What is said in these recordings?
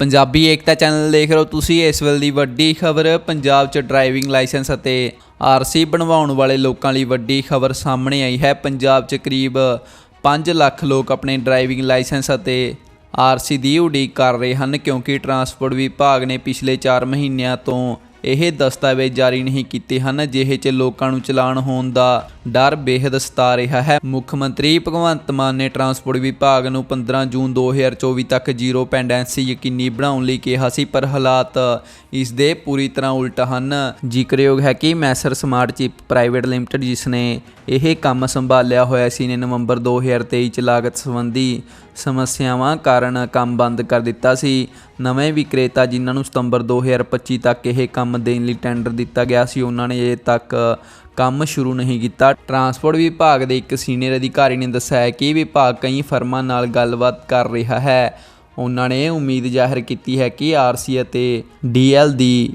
ਪੰਜਾਬੀ ਏਕਤਾ channel ਦੇਖ ਰਹੇ ਹੋ ਤੁਸੀਂ। ਇਸ ਵੇਲੇ ਦੀ ਵੱਡੀ ਖਬਰ, ਪੰਜਾਬ 'ਚ ਡਰਾਈਵਿੰਗ ਲਾਇਸੈਂਸ ਅਤੇ ਆਰਸੀ ਬਣਵਾਉਣ ਵਾਲੇ ਲੋਕਾਂ ਲਈ ਵੱਡੀ ਖਬਰ ਸਾਹਮਣੇ ਆਈ ਹੈ। ਪੰਜਾਬ 'ਚ ਕਰੀਬ 5 ਲੱਖ ਲੋਕ ਆਪਣੇ ਡਰਾਈਵਿੰਗ ਲਾਇਸੈਂਸ ਅਤੇ ਆਰਸੀ ਦੀ ਉਡੀਕ ਕਰ ਰਹੇ ਹਨ, ਕਿਉਂਕਿ ਟਰਾਂਸਪੋਰਟ ਵਿਭਾਗ ਨੇ ਪਿਛਲੇ 4 ਮਹੀਨਿਆਂ ਤੋਂ ਇਹ ਦਸਤਾਵੇਜ਼ ਜਾਰੀ ਨਹੀਂ ਕੀਤੇ ਹਨ, ਜਿਹੇ 'ਚ ਲੋਕਾਂ ਨੂੰ ਚਲਾਨ ਹੋਣ ਦਾ ਡਰ ਬੇਹੱਦ ਸਤਾ ਰਿਹਾ ਹੈ। ਮੁੱਖ ਮੰਤਰੀ ਭਗਵੰਤ ਮਾਨ ਨੇ ਟਰਾਂਸਪੋਰਟ ਵਿਭਾਗ ਨੂੰ 15 ਜੂਨ 2024 ਤੱਕ ਜ਼ੀਰੋ ਪੈਂਡੈਂਸੀ ਯਕੀਨੀ ਬਣਾਉਣ ਲਈ ਕਿਹਾ ਸੀ, ਪਰ ਹਾਲਾਤ ਇਸ ਦੇ ਪੂਰੀ ਤਰ੍ਹਾਂ ਉਲਟ ਹਨ। ਜ਼ਿਕਰਯੋਗ ਹੈ ਕਿ messrs smart chip private limited, ਜਿਸ ਨੇ ਇਹ ਕੰਮ ਸੰਭਾਲਿਆ ਹੋਇਆ ਸੀ, ਨੇ ਨਵੰਬਰ 2023 ਚ ਲਾਗਤ ਸੰਬੰਧੀ ਸਮੱਸਿਆਵਾਂ ਕਾਰਨ ਕੰਮ ਬੰਦ ਕਰ ਦਿੱਤਾ ਸੀ। ਨਵੇਂ ਵਿਕਰੇਤਾ ਜਿਨ੍ਹਾਂ ਨੂੰ ਸਤੰਬਰ 2025 ਤੱਕ ਇਹ ਕੰਮ ਦੇਣ ਲਈ ਟੈਂਡਰ ਦਿੱਤਾ ਗਿਆ ਸੀ, ਉਹਨਾਂ ਨੇ ਅਜੇ ਤੱਕ ਕੰਮ ਸ਼ੁਰੂ ਨਹੀਂ ਕੀਤਾ। ਟਰਾਂਸਪੋਰਟ ਵਿਭਾਗ ਦੇ ਇੱਕ ਸੀਨੀਅਰ ਅਧਿਕਾਰੀ ਨੇ ਦੱਸਿਆ ਹੈ ਕਿ ਵਿਭਾਗ ਕਈ ਫਰਮਾਂ ਨਾਲ ਗੱਲਬਾਤ ਕਰ ਰਿਹਾ ਹੈ। ਉਹਨਾਂ ਨੇ ਉਮੀਦ ਜ਼ਾਹਿਰ ਕੀਤੀ ਹੈ ਕਿ ਆਰਸੀ ਅਤੇ ਡੀਐਲ ਦੀ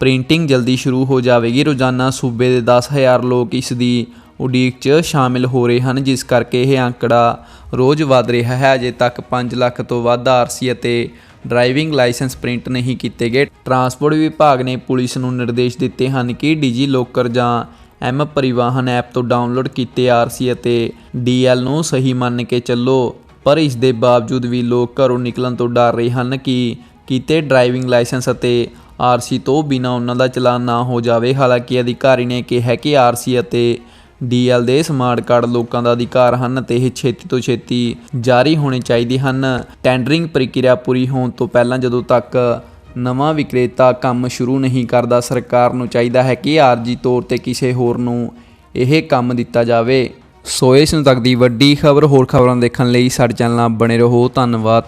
ਪ੍ਰਿੰਟਿੰਗ ਜਲਦੀ ਸ਼ੁਰੂ ਹੋ ਜਾਵੇਗੀ। ਰੋਜ਼ਾਨਾ ਸੂਬੇ ਦੇ 10000 ਲੋਕ ਇਸ ਦੀ ਉਡੀਕ 'ਚ ਸ਼ਾਮਿਲ ਹੋ ਰਹੇ ਹਨ, ਜਿਸ ਕਰਕੇ ਇਹ ਅੰਕੜਾ ਰੋਜ਼ ਵਧ ਰਿਹਾ ਹੈ। ਅਜੇ ਤੱਕ 5 ਲੱਖ ਤੋਂ ਵੱਧ ਆਰਸੀ ਅਤੇ ਡਰਾਈਵਿੰਗ ਲਾਇਸੈਂਸ ਪ੍ਰਿੰਟ ਨਹੀਂ ਕੀਤੇ ਗਏ। ਟਰਾਂਸਪੋਰਟ ਵਿਭਾਗ ਨੇ ਪੁਲਿਸ ਨੂੰ ਨਿਰਦੇਸ਼ ਦਿੱਤੇ ਹਨ ਕਿ ਡੀਜੀ ਲੋਕਰ ਜਾਂ ਐਮ ਪਰਿਵਾਹਨ ਐਪ ਤੋਂ ਡਾਊਨਲੋਡ ਕੀਤੇ ਆਰਸੀ ਅਤੇ ਡੀਐਲ ਨੂੰ ਸਹੀ ਮੰਨ ਕੇ ਚੱਲੋ। ਪਰ ਇਸ ਦੇ ਬਾਵਜੂਦ ਵੀ ਲੋਕ ਘਰੋਂ ਨਿਕਲਣ ਤੋਂ ਡਰ ਰਹੇ ਹਨ ਕਿ ਕਿਤੇ ਡਰਾਈਵਿੰਗ ਲਾਇਸੈਂਸ ਅਤੇ ਆਰਸੀ ਤੋਂ ਬਿਨਾਂ ਉਹਨਾਂ ਦਾ ਚਲਾਨ ਨਾ ਹੋ ਜਾਵੇ। ਹਾਲਾਂਕਿ ਅਧਿਕਾਰੀ ਨੇ ਕਿਹਾ ਕਿ ਆਰਸੀ ਅਤੇ ਡੀਐਲ ਦੇ ਸਮਾਰਟ ਕਾਰਡ ਲੋਕਾਂ ਦਾ ਅਧਿਕਾਰ ਹਨ ਤੇ ਇਹ ਛੇਤੀ ਤੋਂ ਛੇਤੀ ਜਾਰੀ ਹੋਣੇ ਚਾਹੀਦੇ ਹਨ। ਟੈਂਡਰਿੰਗ ਪ੍ਰਕਿਰਿਆ ਪੂਰੀ ਹੋਣ ਤੋਂ ਪਹਿਲਾਂ ਜਦੋਂ ਤੱਕ ਨਵਾਂ ਵਿਕਰੇਤਾ ਕੰਮ ਸ਼ੁਰੂ ਨਹੀਂ ਕਰਦਾ, ਸਰਕਾਰ ਨੂੰ ਚਾਹੀਦਾ ਹੈ ਕਿ ਆਰਜੀ ਤੌਰ ਤੇ ਕਿਸੇ ਹੋਰ ਨੂੰ ਇਹ ਕੰਮ ਦਿੱਤਾ ਜਾਵੇ। ਸੋ ਇਸ ਨੂੰ ਤੱਕ ਦੀ ਵੱਡੀ ਖਬਰ, ਹੋਰ ਖਬਰਾਂ ਦੇਖਣ ਲਈ ਸਾਡੇ ਚੈਨਲ ਨਾਲ ਬਣੇ ਰਹੋ। ਧੰਨਵਾਦ।